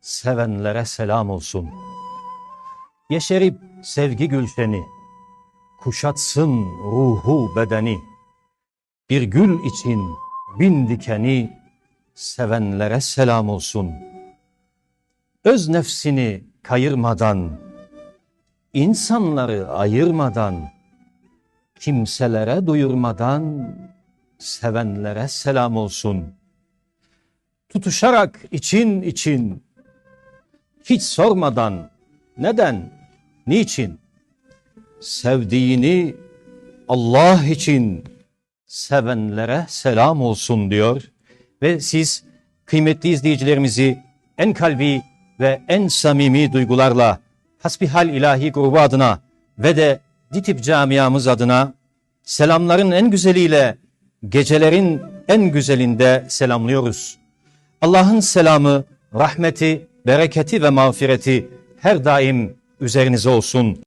sevenlere selam olsun. Yeşerip sevgi gülşeni, kuşatsın ruhu bedeni. Bir gül için bin dikeni, sevenlere selam olsun. Öz nefsini kayırmadan, insanları ayırmadan, kimselere duyurmadan, sevenlere selam olsun. Tutuşarak için için, hiç sormadan, neden, niçin, sevdiğini Allah için sevenlere selam olsun diyor. Ve siz kıymetli izleyicilerimizi en kalbi ve en samimi duygularla Hasbihal İlahi grubu adına ve de DİTİB camiamız adına selamların en güzeliyle gecelerin en güzelinde selamlıyoruz. Allah'ın selamı, rahmeti, bereketi ve mağfireti her daim üzerinize olsun.